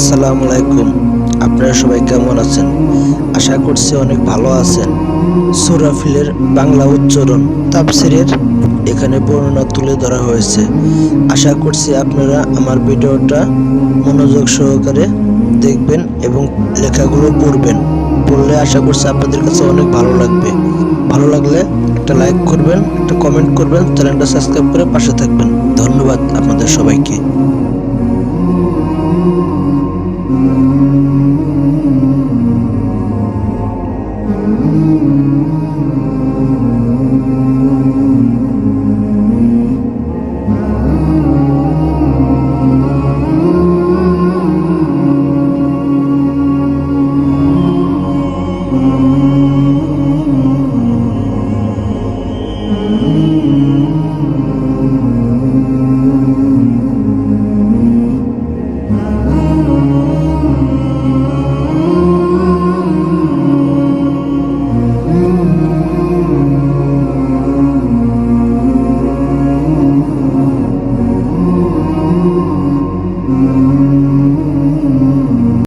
আসসালামু আলাইকুম। আপনারা সবাই কেমন আছেন? আশা করছি অনেক ভালো আছেন। সুরাফিলের বাংলা উচ্চারণ তাফসিরের এখানে বর্ণনা তুলে ধরা হয়েছে। আশা করছি আপনারা আমার ভিডিওটা মনোযোগ সহকারে দেখবেন এবং লেখাগুলো পড়বেন। পড়লে আশা করছি আপনাদের কাছে অনেক ভালো লাগবে। ভালো লাগলে একটা লাইক করবেন, একটা কমেন্ট করবেন, চ্যানেলটা সাবস্ক্রাইব করে পাশে থাকবেন। ধন্যবাদ আপনাদের সবাইকে। Oh.